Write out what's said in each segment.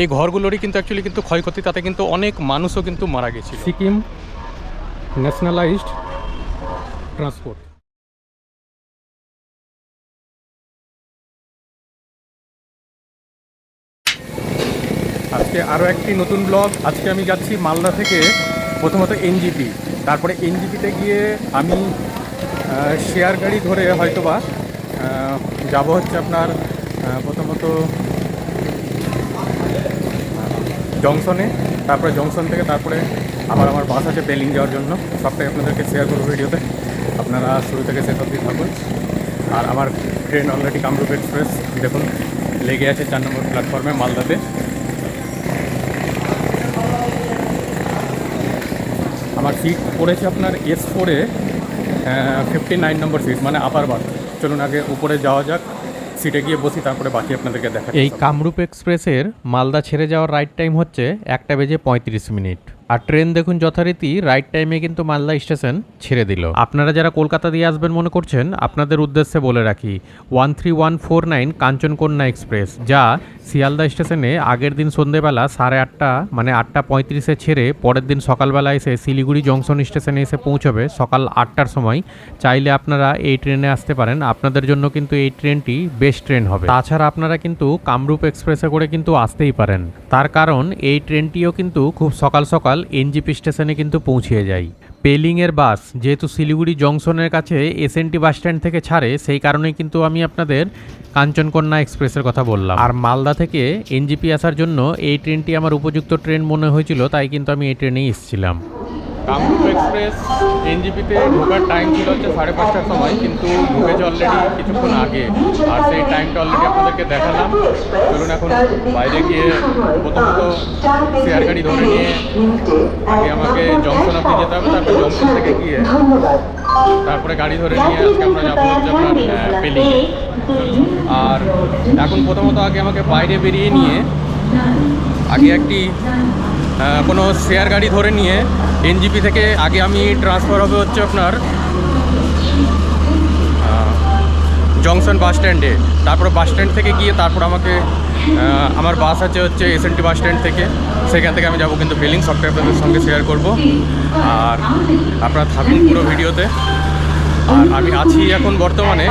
এই ঘরগুলোরই কিন্তু অ্যাকচুয়ালি কিন্তু ক্ষয়ক্ষতি তাতে কিন্তু অনেক মানুষও কিন্তু মারা গেছে সিকিম ন্যাশনালাইজড ট্রান্সপোর্ট আজকে আরও একটি নতুন ব্লগ। আজকে আমি যাচ্ছি মালদা থেকে প্রথমত এনজিপি। তারপরে এনজিপিতে গিয়ে আমি শেয়ার গাড়ি ধরে হয়তোবা যাব হচ্ছে আপনার প্রথমত জংশনে, তারপরে জংশন থেকে তারপরে আবার আমার বাস আছে বেলিং যাওয়ার জন্য। সবটাই আপনাদেরকে শেয়ার করব ভিডিওতে। আপনারা শুরু থেকে শেষ অবধি থাকুন। আর আমার ট্রেন অলরেডি কামরূপ এক্সপ্রেস দেখুন, লেগে আছে চার নম্বর প্ল্যাটফর্মে মালদাতে। আমার সিট পড়েছে আপনার এস ফোরে ফিফটি নাইন নম্বর সিট মানে আপার বার্থ চলুন আগে উপরে যাওয়া যাক। সিটে গিয়ে বসি, তারপরে বাকি আপনাদেরকে দেখা এই কামরূপ এক্সপ্রেসের মালদা ছেড়ে যাওয়ার রাইট টাইম হচ্ছে একটা বেজে পঁয়ত্রিশ মিনিট। আর ট্রেন দেখুন যথারীতি রাইট টাইমে কিন্তু মালদা স্টেশন ছেড়ে দিল। আপনারা যারা কলকাতা দিয়ে আসবেন মনে করছেন, আপনাদের উদ্দেশ্যে বলে রাখি one three one four nine Kanchankanya express, যা শিয়ালদা স্টেশনে আগের দিন সন্ধেবেলা সাড়ে আটটা মানে আটটা পঁয়ত্রিশে ছেড়ে পরের দিন সকালবেলা এসে শিলিগুড়ি জংশন স্টেশনে এসে পৌঁছবে, সকাল আটটার সময়। চাইলে আপনারা এই ট্রেনে আসতে পারেন, আপনাদের জন্য কিন্তু এই ট্রেনটি বেস্ট ট্রেন হবে। তাছাড়া আপনারা কিন্তু কামরূপ এক্সপ্রেসে করে কিন্তু আসতেই পারেন। তার কারণ, এই ট্রেনটিও কিন্তু খুব সকাল সকাল এনজিপি স্টেশনে কিন্তু পৌঁছিয়ে যাই পেলিংয়ের বাস যেহেতু শিলিগুড়ি জংশনের কাছে এসএনটি বাস স্ট্যান্ড থেকে ছাড়ে, সেই কারণেই কিন্তু আমি আপনাদের কাঞ্চনকন্যা এক্সপ্রেসের কথা বললাম। আর মালদা থেকে এনজিপি আসার জন্য এই ট্রেনটি আমার উপযুক্ত ট্রেন মনে হয়েছিল, তাই কিন্তু আমি এই ট্রেনেই এসেছিলাম। কামরূপ এক্সপ্রেস এনজিপিতে ঢোকার টাইম ছিল হচ্ছে সাড়ে পাঁচটার সময় কিন্তু ঢুকেছে অলরেডি কিছুক্ষণ আগে। আর সেই টাইমটা অলরেডি আপনাদেরকে দেখালাম। চলুন এখন বাইরে গিয়ে প্রথমত শেয়ার গাড়ি ধরে নিয়ে আগে আমাকে জংশন অব্দি যেতে হবে তারপর জংশন থেকে গিয়ে তারপরে গাড়ি ধরে নিয়ে আজকে আমরা যাব হচ্ছে আপনার পেলিং আর এখন প্রথমত আগে আমাকে বাইরে বেরিয়ে নিয়ে আগে একটি কোনো শেয়ার গাড়ি ধরে নিয়ে এনজিপি থেকে আগে আমি ট্রান্সফার হবে হচ্ছে আপনার জংশন বাস স্ট্যান্ডে তারপর বাস স্ট্যান্ড থেকে গিয়ে তারপর আমাকে আমার বাস আছে হচ্ছে এসএনটি বাস স্ট্যান্ড থেকে। সেখান থেকে আমি যাব কিন্তু বিলিং সবটাই আপনাদের সঙ্গে শেয়ার করব। আর আপনারা থাকুন পুরো ভিডিওতে। আর আমি আছি এখন বর্তমানে,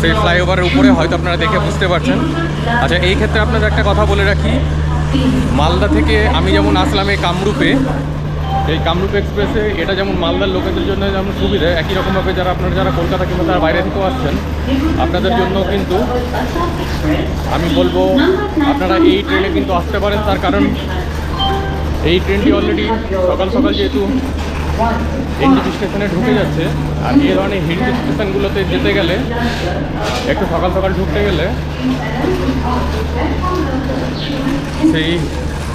সেই ফ্লাইওভারের উপরে, হয়তো আপনারা দেখে বুঝতে পারছেন। আচ্ছা এই ক্ষেত্রে আপনাদের একটা কথা বলে রাখি। মালদা থেকে আমি যেমন আসলাম এই কামরূপে, এই কামরূপ এক্সপ্রেসে, এটা যেমন মালদার লোকেদের জন্য যেমন সুবিধা, একই রকমভাবে যারা আপনারা যারা কলকাতা কিংবা তারা বাইরে থেকেও আসছেন, আপনাদের জন্য কিন্তু আমি বলব, আপনারা এই ট্রেনে কিন্তু আসতে পারেন, তার কারণ এই ট্রেনটি অলরেডি সকাল সকাল যেহেতু এনজিপি স্টেশনে ঢুকে যাচ্ছে, আর এই ধরনের হিন্দি স্টেশনগুলোতে যেতে গেলে, একটু সকাল সকাল ঢুকতে গেলে সেই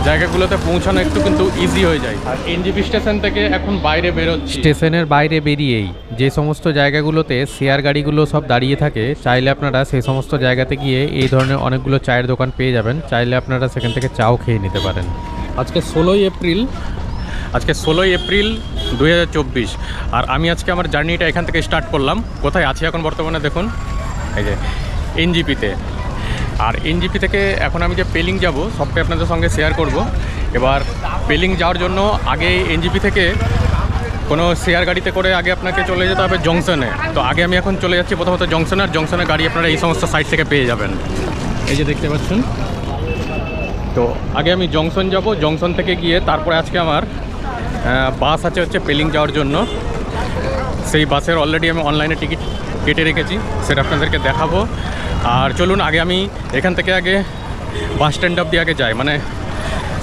জায়গাগুলোতে পৌঁছানো একটু কিন্তু ইজি হয়ে যায়। আর এনজিপি স্টেশন থেকে এখন বাইরে বেরোচ্ছি। স্টেশনের বাইরে বেরিয়েই যে সমস্ত জায়গাগুলোতে শেয়ার গাড়িগুলো সব দাঁড়িয়ে থাকে চাইলে আপনারা সেই সমস্ত জায়গাতে গিয়ে এই ধরনের অনেকগুলো চায়ের দোকান পেয়ে যাবেন। চাইলে আপনারা সেখান থেকে চাও খেয়ে নিতে পারেন। আজকে ষোলোই এপ্রিল আজকে ষোলোই এপ্রিল দু হাজার চব্বিশ। আর আমি আজকে আমার জার্নিটা এখান থেকে স্টার্ট করলাম। কোথায় আছি এখন বর্তমানে দেখুন। এই যে এনজিপিতে। আর এনজিপি থেকে এখন আমি যে পেলিং যাব, সবটাই আপনাদের সঙ্গে শেয়ার করব। এবার পেলিং যাওয়ার জন্য আগে এনজিপি থেকে কোনো শেয়ার গাড়িতে করে আগে আপনাকে চলে যেতে হবে জংশনে তো আগে আমি এখন চলে যাচ্ছি প্রথমত জংশনে আর জংশনের গাড়ি আপনারা এই সমস্ত সাইড থেকে পেয়ে যাবেন। এই যে দেখতে পাচ্ছেন। তো আগে আমি জংশন যাব জংশন থেকে গিয়ে তারপরে আজকে আমার বাস আছে হচ্ছে পেলিং যাওয়ার জন্য। সেই বাসের অলরেডি আমি অনলাইনে টিকিট কেটে রেখেছি, সেটা আপনাদেরকে দেখাবো। আর চলুন আগে আমি এখান থেকে আগে বাস স্ট্যান্ড অবধি আগে যাই মানে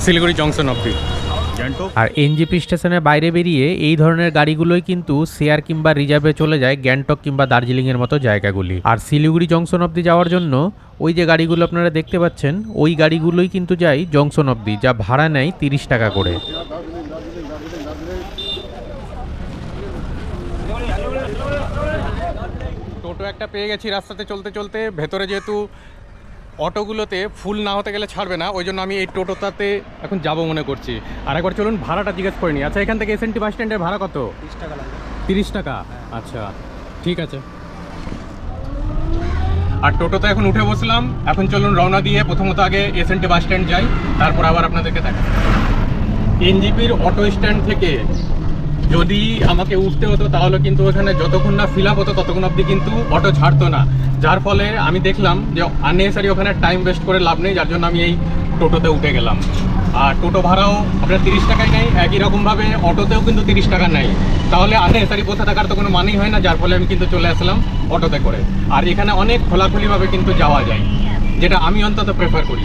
শিলিগুড়ি জংশন অবধি। গ্যাংটক। আর এনজিপি স্টেশনের বাইরে বেরিয়ে এই ধরনের গাড়িগুলোই কিন্তু শেয়ার কিংবা রিজার্ভে চলে যায় গ্যাংটক কিংবা দার্জিলিংয়ের মতো জায়গাগুলি। আর শিলিগুড়ি জংশন অবধি যাওয়ার জন্য ওই যে গাড়িগুলো আপনারা দেখতে পাচ্ছেন ওই গাড়িগুলোই কিন্তু যায় জংশন অবধি যা ভাড়া নেয় তিরিশ টাকা করে টোটো একটা পেয়ে গেছি রাস্তাতে চলতে চলতে। ভেতরে যেহেতু অটোগুলোতে ফুল না হতে গেলে ছাড়বে না ওই জন্য আমি এই টোটোটাতে এখন যাব মনে করছি। আর একবার চলুন ভাড়াটা জিজ্ঞেস করে নিই। আচ্ছা এখান থেকে এসএনটি বাস স্ট্যান্ডের ভাড়া কত? তিরিশ টাকা আচ্ছা ঠিক আছে। আর টোটোতে এখন উঠে বসলাম। এখন চলুন রওনা দিয়ে প্রথমত আগে এসএনটি বাস স্ট্যান্ড যাই তারপর আবার আপনাদেরকে দেখা এনজিপির অটো স্ট্যান্ড থেকে যদি আমাকে উঠতে হতো, তাহলে কিন্তু ওখানে যতক্ষণ না ফিল আপ হতো, ততক্ষণ অবধি কিন্তু অটো ছাড়তো না। যার ফলে আমি দেখলাম যে আননেসারি ওখানে টাইম ওয়েস্ট করে লাভ নেই, যার জন্য আমি এই টোটোতে উঠে গেলাম। আর টোটো ভাড়াও আপনার তিরিশ টাকাই নেই, একই রকমভাবে অটোতেও কিন্তু তিরিশ টাকা নেই। তাহলে আননেসারি বসে থাকার তো কোনো মানেই হয় না, যার ফলে আমি কিন্তু চলে আসলাম অটোতে করে। আর এখানে অনেক খোলাখুলিভাবে কিন্তু যাওয়া যায়, যেটা আমি অন্তত প্রেফার করি।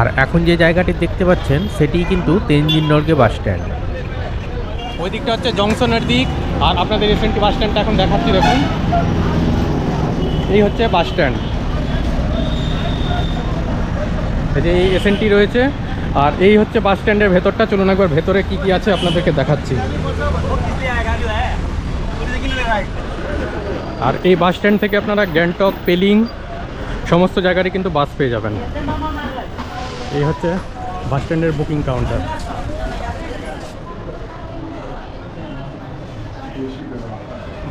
আর এখন যে জায়গাটি দেখতে পাচ্ছেন, সেটিই কিন্তু তেনজিন নর্গে বাস স্ট্যান্ড। ওই দিকটা হচ্ছে জংশনের দিক, আর আপনাদের এসএনটি বাস স্ট্যান্ডটা এখন দেখাচ্ছি, দেখুন। এই হচ্ছে বাস স্ট্যান্ড। এই যে এই এসএনটি রয়েছে, আর এই হচ্ছে বাস স্ট্যান্ডের ভেতরটা। চলুন একবার ভেতরে কি কি আছে আপনাদেরকে দেখাচ্ছি। আর এই বাস স্ট্যান্ড থেকে আপনারা গ্যাংটক, পেলিং, সমস্ত জায়গারই কিন্তু বাস পেয়ে যাবেন। এই হচ্ছে বাস স্ট্যান্ডের বুকিং কাউন্টার।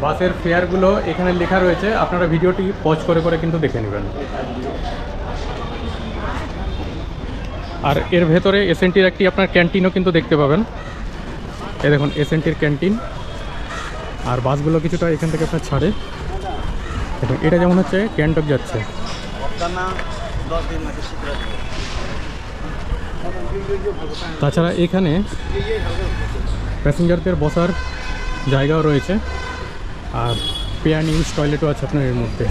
বাসের ফেয়ারগুলো এখানে লেখা রয়েছে। আপনারা ভিডিওটি পজ করে করে কিন্তু দেখে নেবেন। আর এর ভেতরে এসএনটির একটি আপনার ক্যান্টিনও কিন্তু দেখতে পাবেন। এ দেখুন এসএনটির ক্যান্টিন। আর বাসগুলো কিছুটা এখান থেকে আপনার ছাড়ে। দেখুন, এটা যেমন হচ্ছে গ্যাংটক যাচ্ছে। তাছাড়া এখানে প্যাসেঞ্জারদের বসার জায়গাও রয়েছে। আর পেয়ার ইউজ টয়লেটও আছে আপনার এর মধ্যে।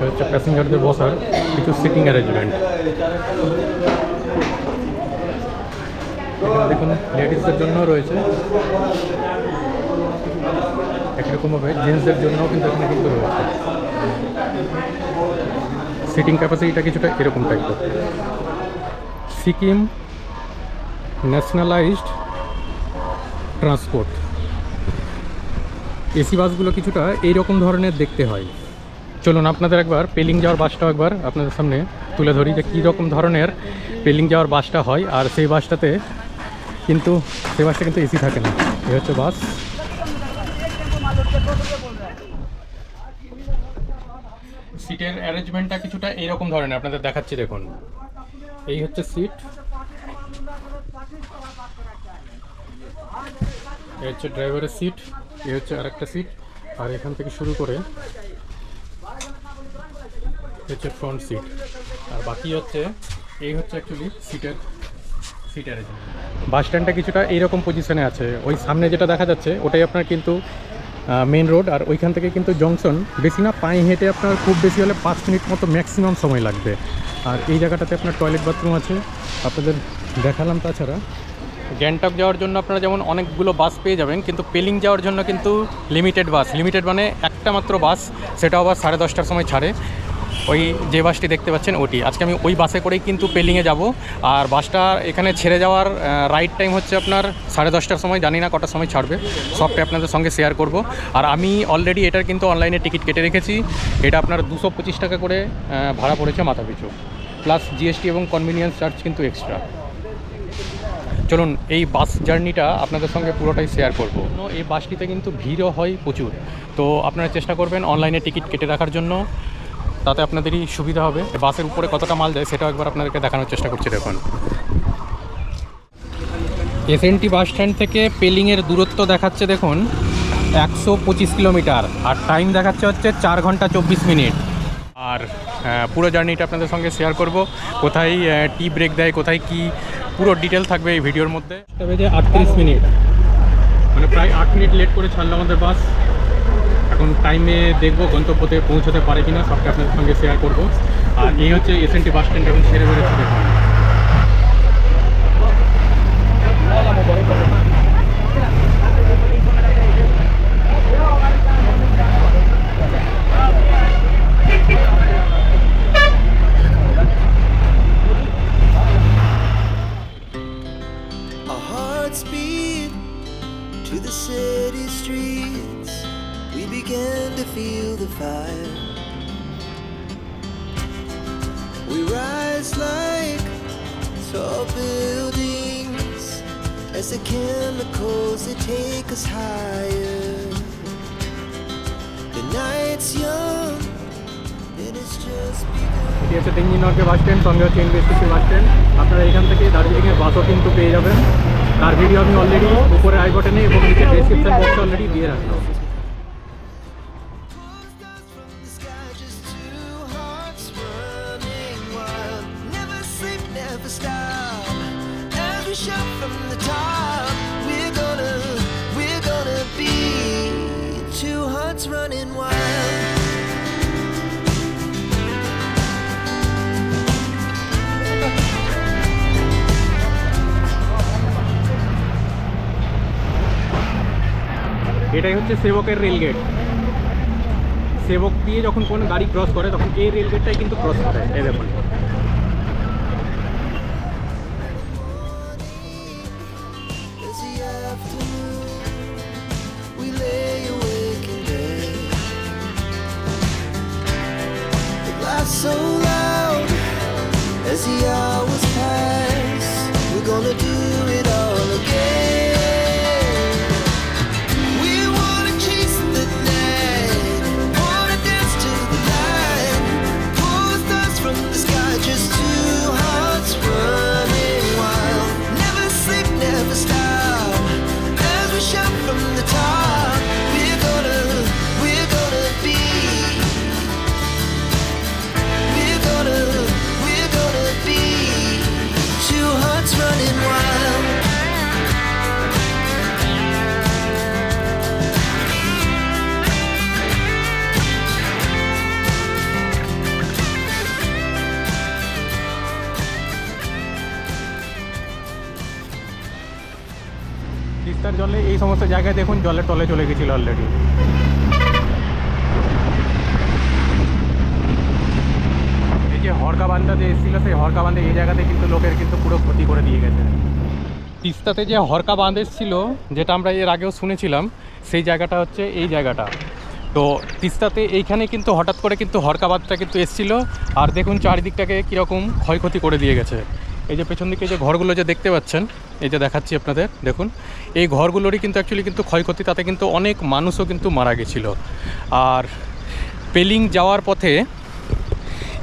হচ্ছে প্যাসেঞ্জারদের বসার কিছু সিটিং অ্যারেঞ্জমেন্ট। দেখুন, লেডিসদের জন্য রয়েছে। একরকমভাবে জেন্টসদের জন্যও কিন্তু এখানে কিন্তু রয়েছে। সিটিং ক্যাপাসিটিটা কিছুটা এরকম টাইপের সিকিম ন্যাশনালাইজড ট্রান্সপোর্ট। এসি বাসগুলো কিছুটা এই রকম ধরনের দেখতে হয়। চলুন আপনাদের একবার পেলিং যাওয়ার বাসটাও একবার আপনাদের সামনে তুলে ধরি যে কী রকম ধরনের পেলিং যাওয়ার বাসটা হয়। আর সেই বাসটাতে কিন্তু, সেই বাসটা কিন্তু এসি থাকে না। এই হচ্ছে বাস। সিটের অ্যারেঞ্জমেন্টটা কিছুটা এইরকম ধরনের, আপনাদের দেখাচ্ছি দেখুন। এই হচ্ছে সিট। এই হচ্ছে ড্রাইভারের সিট। এই হচ্ছে আরেকটা সিট আর এখান থেকে শুরু করে হচ্ছে ফ্রন্ট সিট আর বাকি হচ্ছে, এই হচ্ছে অ্যাকচুয়ালি সিটের সিটের বাস স্ট্যান্ডটা কিছুটা এইরকম পজিশনে আছে। ওই সামনে যেটা দেখা যাচ্ছে, ওটাই আপনার কিন্তু মেন রোড আর ওইখান থেকে কিন্তু জংশন বেশি না, পায়ে হেঁটে আপনার খুব বেশি হলে পাঁচ মিনিট মতো ম্যাক্সিমাম সময় লাগবে। আর এই জায়গাটাতে আপনার টয়লেট বাথরুম আছে। আপনাদের দেখালাম তাছাড়া গ্যাংটক যাওয়ার জন্য আপনারা যেমন অনেকগুলো বাস পেয়ে যাবেন, কিন্তু পেলিং যাওয়ার জন্য কিন্তু লিমিটেড বাস। লিমিটেড মানে একটা মাত্র বাস সেটাও আবার সাড়ে দশটার সময় ছাড়ে। ওই যে বাসটি দেখতে পাচ্ছেন ওটি। আজকে আমি ওই বাসে করেই কিন্তু পেলিংয়ে যাব। আর বাসটা এখানে ছেড়ে যাওয়ার রাইট টাইম হচ্ছে আপনার সাড়ে দশটার সময়, জানি না কটার সময় ছাড়বে। সবটাই আপনাদের সঙ্গে শেয়ার করব। আর আমি অলরেডি এটার কিন্তু অনলাইনে টিকিট কেটে রেখেছি। এটা আপনার দুশো পঁচিশ টাকা করে ভাড়া পড়েছে মাথা পিছু প্লাস জিএসটি এবং কনভিনিয়েন্স চার্জ কিন্তু এক্সট্রা চলুন, এই বাস জার্নিটা আপনাদের সঙ্গে পুরোটাই শেয়ার করব। এই বাসটিতে কিন্তু ভিড়ও হয় প্রচুর। তো আপনারা চেষ্টা করবেন অনলাইনে টিকিট কেটে রাখার জন্য। তাতে আপনাদেরই সুবিধা হবে। বাসের উপরে কতটা মাল যায় সেটাও একবার আপনাদেরকে দেখানোর চেষ্টা করছি, দেখুন। এসএনটি বাস স্ট্যান্ড থেকে পেলিংয়ের দূরত্ব দেখাচ্ছে, দেখুন, একশো পঁচিশ কিলোমিটার। আর টাইম দেখাচ্ছে হচ্ছে চার ঘণ্টা চব্বিশ মিনিট। আর পুরো জার্নিটা আপনাদের সঙ্গে শেয়ার করব। কোথায় টি ব্রেক দেয় কোথায় কি পুরো ডিটেল থাকবে এই ভিডিওর মধ্যে। বেজে আটত্রিশ মিনিট। মানে প্রায় আট মিনিট লেট করে ছাড়লো আমাদের বাস এখন টাইমে দেখব গন্তব্যতে পৌঁছতে পারে কিনা সবটা আপনাদের সঙ্গে শেয়ার করব। আর এই হচ্ছে এসএনটি বাস স্ট্যান্ড এখন ছেড়ে বেরোচ্ছে দেখুন। to the city streets. We began to feel the fire. We rise like tall buildings as the chemicals they take us higher. The night's young, and it's just begun. এটি হচ্ছে তেঞ্জিন নর্কে bus stand সঙ্গে হচ্ছে ইনভেস্টিসি bus stand আপনারা এখান থেকে দার্জিলিংয়ের বাসও কিন্তু পেয়ে যাবেন তার ভিডিও আমি অলরেডি উপরে আই বটনে এবং নিচে ডেসক্রিপশন বক্সে অলরেডি দিয়ে রাখলাম। এটাই হচ্ছে সেবকের রেল গেট সেবক দিয়ে যখন কোনো গাড়ি ক্রস করে, তখন এই রেল গেটটাই কিন্তু ক্রস করে। এই দেখুন। তিস্তার জলে এই সমস্ত জায়গায় দেখুন জলের টলে চলে গেছিল অলরেডি এই যে হরকা বান্ধা যে এসেছিল, সেই হরকা বান্ধে এই জায়গাতে কিন্তু লোকের কিন্তু পুরো ক্ষতি করে দিয়ে গেছে। তিস্তাতে যে হরকা বাঁধ এসেছিল, যেটা আমরা এর আগেও শুনেছিলাম, সেই জায়গাটা হচ্ছে এই জায়গাটা। তো তিস্তাতে এইখানে কিন্তু হঠাৎ করে কিন্তু হরকা বাঁধটা কিন্তু এসেছিল, আর দেখুন চারিদিকটাকে কীরকম ক্ষয়ক্ষতি করে দিয়ে গেছে। এই যে পেছন দিকে যে ঘরগুলো যে দেখতে পাচ্ছেন এই যে দেখাচ্ছি আপনাদের, দেখুন। এই ঘরগুলোরই কিন্তু অ্যাকচুয়ালি কিন্তু ক্ষয়ক্ষতি, তাতে কিন্তু অনেক মানুষও কিন্তু মারা গেছিল। আর পেলিং যাওয়ার পথে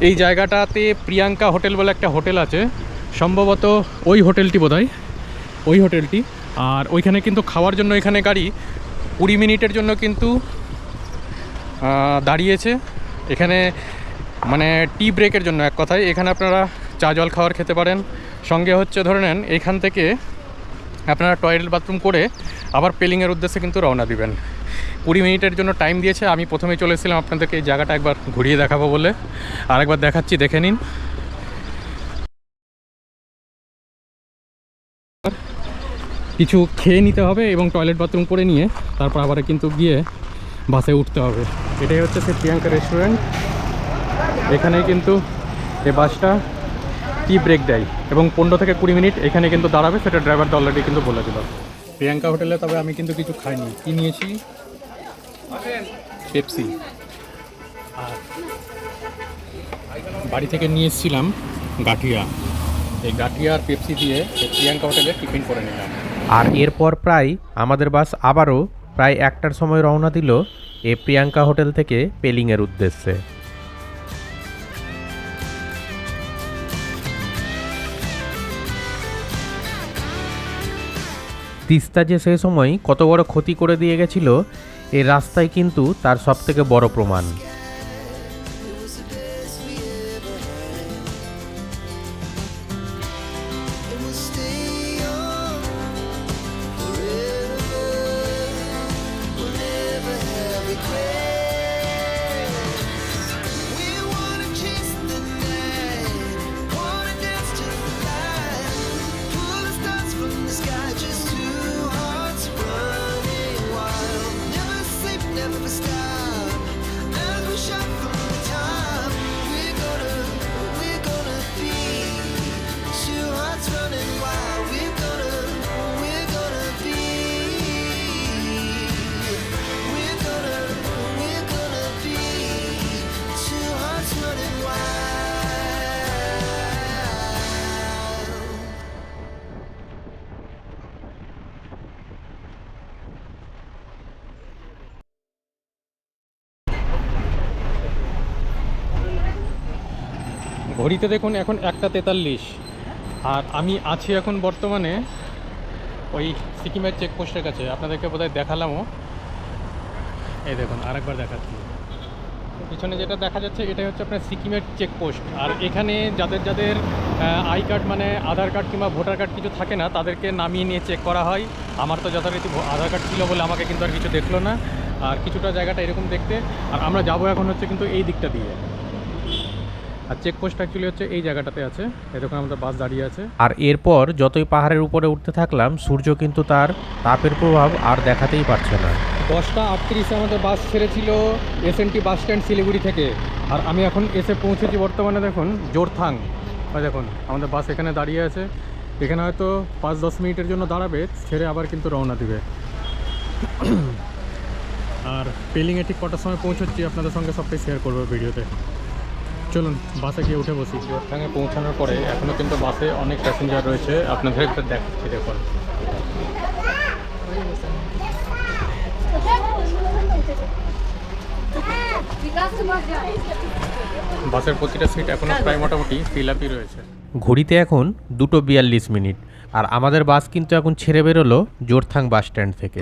এই জায়গাটাতে প্রিয়াঙ্কা হোটেল বলে একটা হোটেল আছে। সম্ভবত ওই হোটেলটি বোধহয়, ওই হোটেলটি। আর ওইখানে কিন্তু খাওয়ার জন্য এখানে গাড়ি কুড়ি মিনিটের জন্য কিন্তু দাঁড়িয়েছে। এখানে মানে টি ব্রেকের জন্য এক কথায়। এখানে আপনারা চা জল খাওয়ার খেতে পারেন। সঙ্গে হচ্ছে ধরে নেন এখান থেকে আপনারা টয়লেট বাথরুম করে আবার পেলিংয়ের উদ্দেশ্যে কিন্তু রওনা দিবেন। কুড়ি মিনিটের জন্য টাইম দিয়েছে, আমি প্রথমে চলে এসেছিলাম আপনাদেরকে এই জায়গাটা একবার ঘুরিয়ে দেখাবো বলে। আরেকবার দেখাচ্ছি, দেখে নিন। কিছু খেয়ে নিতে হবে এবং টয়লেট বাথরুম করে নিয়ে তারপর আবার কিন্তু গিয়ে বাসে উঠতে হবে। এটাই হচ্ছে সে প্রিয়াঙ্কা রেস্টুরেন্ট এখানে কিন্তু এই বাসটা টি ব্রেক দেয়? এবং পনেরো থেকে কুড়ি মিনিট এখানে কিন্তু দাঁড়াবে সেটা ড্রাইভার অলরেডি কিন্তু বলে দিল। প্রিয়াঙ্কা হোটেলে তবে আমি কিন্তু কিছু খাইনি। কি নিয়েছি? পেপসি আর বাড়ি থেকে নিয়ে এসেছিলাম গাঠিয়া। এই গাঠিয়া আর পেপসি দিয়ে এই প্রিয়াঙ্কা হোটেলে টিফিন করে নিলাম। আর এরপর প্রায় আমাদের বাস আবারও প্রায় একটার সময় রওনা দিল এ প্রিয়াঙ্কা হোটেল থেকে পেলিংয়ের উদ্দেশ্যে। তিস্তা যে সে সময় কত বড় ক্ষতি করে দিয়ে গেছিল, এ রাস্তায় কিন্তু তার সবথেকে বড় প্রমাণ। ঘড়িতে দেখুন এখন একটা তেতাল্লিশ। আর আমি আছি এখন বর্তমানে ওই সিকিমের চেকপোস্টের কাছে। আপনাদেরকে বোধহয় দেখালামও। এই দেখুন, আরেকবার দেখাচ্ছি। পিছনে যেটা দেখা যাচ্ছে, এটাই হচ্ছে আপনার সিকিমের চেকপোস্ট। আর এখানে যাদের যাদের আই কার্ড মানে আধার কার্ড কিংবা ভোটার কার্ড কিছু থাকে না, তাদেরকে নামিয়ে নিয়ে চেক করা হয়। আমার তো যথারীতি আধার কার্ড ছিল বলে আমাকে কিন্তু আর কিছু দেখল না। আর কিছুটা জায়গাটা এরকম দেখতে। আর আমরা যাব এখন হচ্ছে কিন্তু এই দিকটা দিয়ে। আর চেকপোস্ট অ্যাকচুয়ালি হচ্ছে এই জায়গাটাতে আছে। এরকম আমাদের বাস দাঁড়িয়ে আছে। আর এরপর যতই পাহাড়ের উপরে উঠতে থাকলাম সূর্য কিন্তু তার তাপের প্রভাব আর দেখাতেই পারছে না। দশটা আটত্রিশে আমাদের বাস ছেড়েছিল এসএনটি বাস স্ট্যান্ড শিলিগুড়ি থেকে। আর আমি এখন এসে পৌঁছেছি বর্তমানে দেখুন জোরথাং। দেখুন আমাদের বাস এখানে দাঁড়িয়ে আছে। এখানে হয়তো পাঁচ দশ মিনিটের জন্য দাঁড়াবে ছেড়ে আবার কিন্তু রওনা দিবে। আর পেলিংয়ে ঠিক কটার সময় পৌঁছচ্ছি আপনাদের সঙ্গে সবটাই শেয়ার করব ভিডিওতে। চলুন বাসে গিয়ে উঠে বসি। জোরথাঙে পৌঁছানোর পরে এখনও কিন্তু বাসে অনেক প্যাসেঞ্জার রয়েছে। আপনাদের একটা দেখাচ্ছি দেখুন। বাসের প্রতিটা সিট এখনও প্রায় মোটামুটি ফিল আপই রয়েছে। ঘড়িতে এখন দুটো বিয়াল্লিশ মিনিট। আর আমাদের বাস কিন্তু এখন ছেড়ে বেরোলো জোরথাং বাস স্ট্যান্ড থেকে।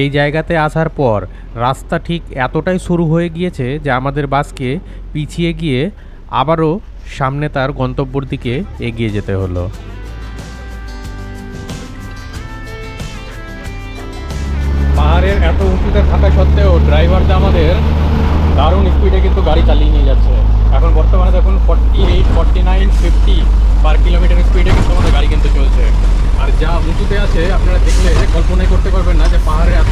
এই জায়গাতে আসার পর রাস্তা ঠিক এতটাই শুরু হয়ে গিয়েছে যে আমাদের বাসকে পিছিয়ে গিয়ে আবারও সামনে তার গন্তব্যর দিকে এগিয়ে যেতে হলো। পাহাড়ের এত উঁচুতে থাকা সত্ত্বেও ড্রাইভারটা আমাদের দারুণ স্পিডে কিন্তু গাড়ি চালিয়ে নিয়ে যাচ্ছে। এখন বর্তমানে দেখুন forty eight forty nine fifty per kilometre স্পিডে কিন্তু আমাদের গাড়ি কিন্তু চলছে। আর যা উঁচুতে আছে আপনারা দেখলে কল্পনাই করতে পারবেন না যে পাহাড়ে এত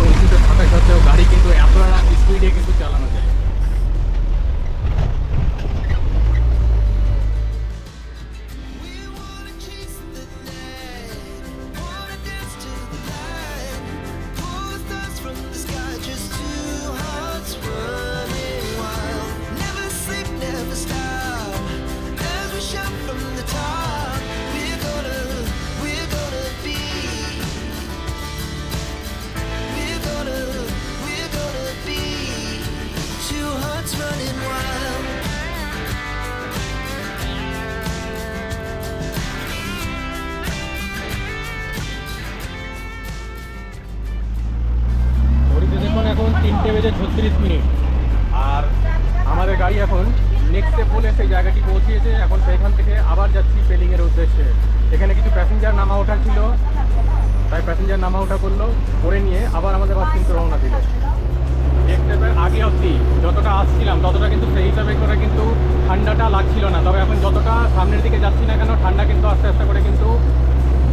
বেজে ছত্রিশ মিনিট। আর আমাদের গাড়ি এখন নেক্সট বলে সেই জায়গাটি পৌঁছিয়েছে। এখন সেইখান থেকে আবার যাচ্ছি পেলিংয়ের উদ্দেশ্যে। এখানে কিছু প্যাসেঞ্জার নামা ওঠা ছিল। তাই প্যাসেঞ্জার নামা ওঠা করল। করে নিয়ে আবার আমাদের বাস কিন্তু রওনা দিল। দেখতে আগে অবধি যতটা আসছিলাম, ততটা কিন্তু সেই হিসাবে করে কিন্তু ঠান্ডাটা লাগছিল না। তবে এখন যতটা সামনের দিকে যাচ্ছি না কেন, ঠান্ডা কিন্তু আস্তে আস্তে করে কিন্তু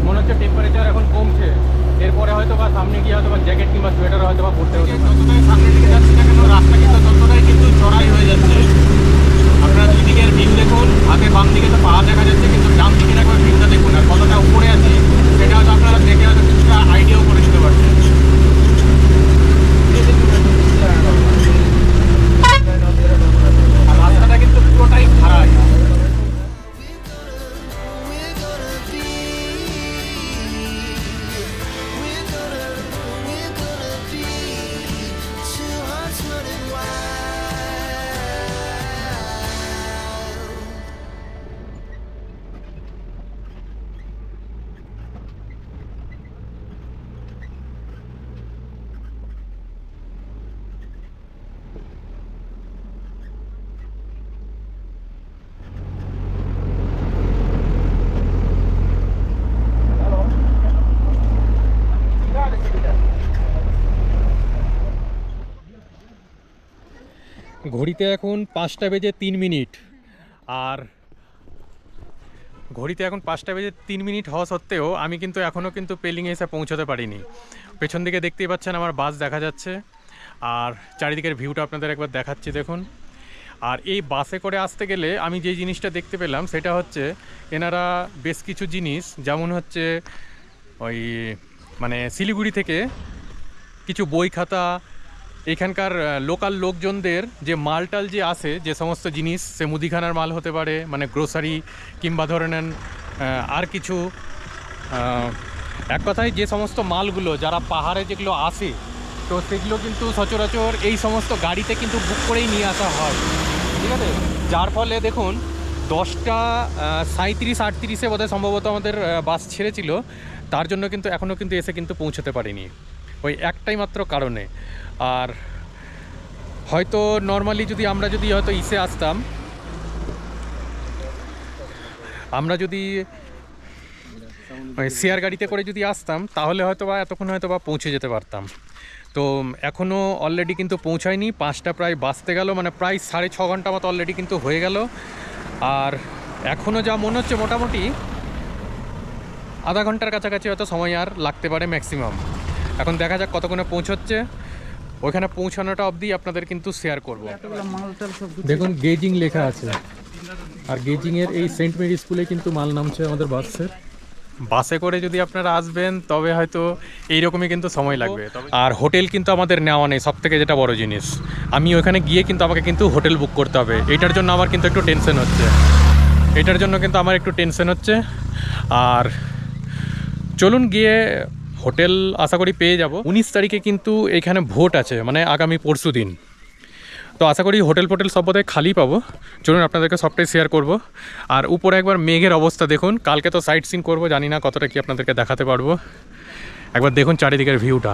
মনে হচ্ছে টেম্পারেচার এখন কমছে। এরপরে হয়তো বা সামনে গিয়ে হয়তো বা জ্যাকেট কিংবা সোয়েটার হয়তো বা পড়তে হতে যতটাই সামনের দিকে যাচ্ছি না কেন, রাস্তা কিন্তু ততটাই কিন্তু চড়াই হয়ে যাচ্ছে। আপনারা দুই দিকের ভিউ দেখুন, হাতে বাম দিকে তো পাহাড় দেখা যাচ্ছে, কিন্তু ডান দিকে একবার ভিউটা দেখুন, আর কতটা উপরে আছে সেটা হয়তো আপনারা দেখে হয়তো কিছুটা আইডিয়াও করে নিতে পারছেন ঘড়িতে এখন পাঁচটা বেজে তিন মিনিট। আর ঘড়িতে এখন পাঁচটা বেজে তিন মিনিট হওয়া সত্ত্বেও আমি কিন্তু এখনও কিন্তু পেলিংয়ে এসে পৌঁছাতে পারিনি। পেছন দিকে দেখতেই পাচ্ছেন আমার বাস দেখা যাচ্ছে। আর চারিদিকের ভিউটা আপনাদের একবার দেখাচ্ছি, দেখুন। আর এই বাসে করে আসতে গেলে আমি যে জিনিসটা দেখতে পেলাম সেটা হচ্ছে এনারা বেশ কিছু জিনিস, যেমন হচ্ছে ওই মানে শিলিগুড়ি থেকে কিছু বই খাতা এখানকার লোকাল লোকজনদের যে মালটাল যে আসে যে সমস্ত জিনিস, সে মুদিখানার মাল হতে পারে মানে গ্রোসারি কিংবা ধরে নেন আর কিছু এক কথায় যে সমস্ত মালগুলো যারা পাহাড়ে যেগুলো আসে, তো সেগুলো কিন্তু সচরাচর এই সমস্ত গাড়িতে কিন্তু বুক করেই নিয়ে আসা হয়। ঠিক আছে? যার ফলে দেখুন, দশটা সাঁত্রিশ আটত্রিশে বোধহয় সম্ভবত আমাদের বাস ছেড়েছিল, তার জন্য কিন্তু এখনও কিন্তু এসে কিন্তু পৌঁছতে পারিনি। ওই একটাই মাত্র কারণে। আর হয়তো নর্মালি যদি আমরা যদি হয়তো ইসে আসতাম, আমরা যদি শেয়ার গাড়িতে করে যদি আসতাম, তাহলে হয়তো বা এতক্ষণ হয়তো বা পৌঁছে যেতে পারতাম। তো এখনও অলরেডি কিন্তু পৌঁছায়নি, পাঁচটা প্রায় বাঁচতে গেল মানে প্রায় সাড়ে ছ ঘণ্টা মতো অলরেডি কিন্তু হয়ে গেল। আর এখনও যা মনে হচ্ছে মোটামুটি, আধা ঘণ্টার কাছাকাছি হয়তো সময় আর লাগতে পারে ম্যাক্সিমাম এখন দেখা যাক কতক্ষণে পৌঁছচ্ছে। ওইখানে পৌঁছানোটা অবধি আপনাদের কিন্তু শেয়ার করব। দেখুন গেজিং লেখা আছে। আর গেজিংয়ের এই সেন্ট মেরি স্কুলে কিন্তু মাল নামছে আমাদের বাসের বাসে করে যদি আপনারা আসবেন তবে হয়তো এইরকমই কিন্তু সময় লাগবে। আর হোটেল কিন্তু আমাদের নেওয়া নেই সব থেকে যেটা বড় জিনিস। আমি ওখানে গিয়ে কিন্তু আমাকে কিন্তু হোটেল বুক করতে হবে। এটার জন্য আমার কিন্তু একটু টেনশন হচ্ছে। এটার জন্য কিন্তু আমার একটু টেনশন হচ্ছে। আর চলুন গিয়ে হোটেল আশা করি পেয়ে যাব। উনিশ তারিখে কিন্তু এখানে ভোট আছে মানে আগামী পরশু দিন। তো আশা করি হোটেল ফোটেল সব বোধহয় খালি পাবো। চলুন আপনাদেরকে সবটাই শেয়ার করব। আর উপরে একবার মেঘের অবস্থা দেখুন। কালকে তো সাইট সিন করব, জানি না কতটা কি আপনাদেরকে দেখাতে পারব। একবার দেখুন চারিদিকের ভিউটা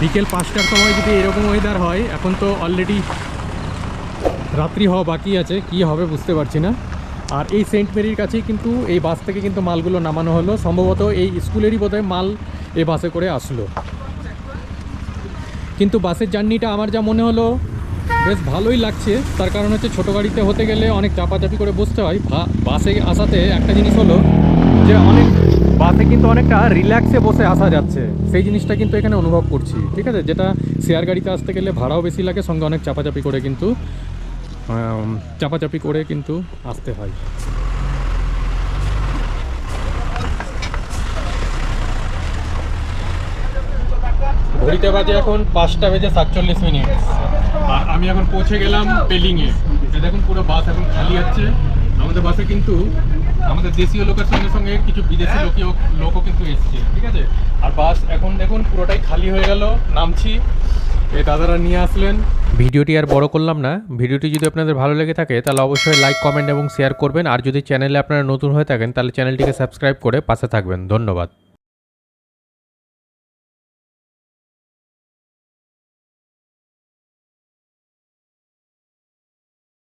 বিকেল পাঁচটার সময় যদি এরকম ওয়েদার হয়, এখন তো অলরেডি রাত্রি হওয়া বাকি আছে, কি হবে বুঝতে পারছি না। আর এই সেন্ট মেরির কাছেই কিন্তু এই বাস থেকে কিন্তু মালগুলো নামানো হলো। সম্ভবত এই স্কুলেরই বোধহয় মাল এই বাসে করে আসলো। কিন্তু বাসের জার্নিটা আমার যা মনে হলো, বেশ ভালোই লাগছে। তার কারণ হচ্ছে ছোটো গাড়িতে হতে গেলে অনেক চাপাচাপি করে বসতে হয়। বাসে আসাতে একটা জিনিস হলো যে অনেক বাসে কিন্তু অনেকটা রিল্যাক্সে বসে আসা যাচ্ছে। সেই জিনিসটা কিন্তু এখানে অনুভব করছি। ঠিক আছে? যেটা শেয়ার গাড়িতে আসতে গেলে ভাড়াও বেশি লাগে, সঙ্গে অনেক চাপাচাপি করে কিন্তু চাপাচাপি করে কিন্তু আসতে হয়। ঘড়িতে বাজে এখন পাঁচটা বেজে সাতচল্লিশ মিনিট। আমি এখন পৌঁছে গেলাম পেলিংয়ে। দেখুন পুরো বাস এখন খালি আছে। আমাদের বাসে কিন্তু আমাদের দেশীয় লোকের সঙ্গে সঙ্গে কিছু বিদেশি লোকীয় লোকও কিন্তু এসছে। ঠিক আছে? আর বাস এখন দেখুন পুরোটাই খালি হয়ে গেল, নামছি। এই দাদারা নিয়ে আসলেন। ভিডিওটি আর বড় করলাম না। ভিডিওটি যদি আপনাদের ভালো লেগে থাকে, তাহলে অবশ্যই লাইক, কমেন্ট এবং শেয়ার করবেন। আর যদি চ্যানেলে আপনারা নতুন হয়ে থাকেন, তাহলে চ্যানেলটিকে সাবস্ক্রাইব করে পাশে থাকবেন। ধন্যবাদ।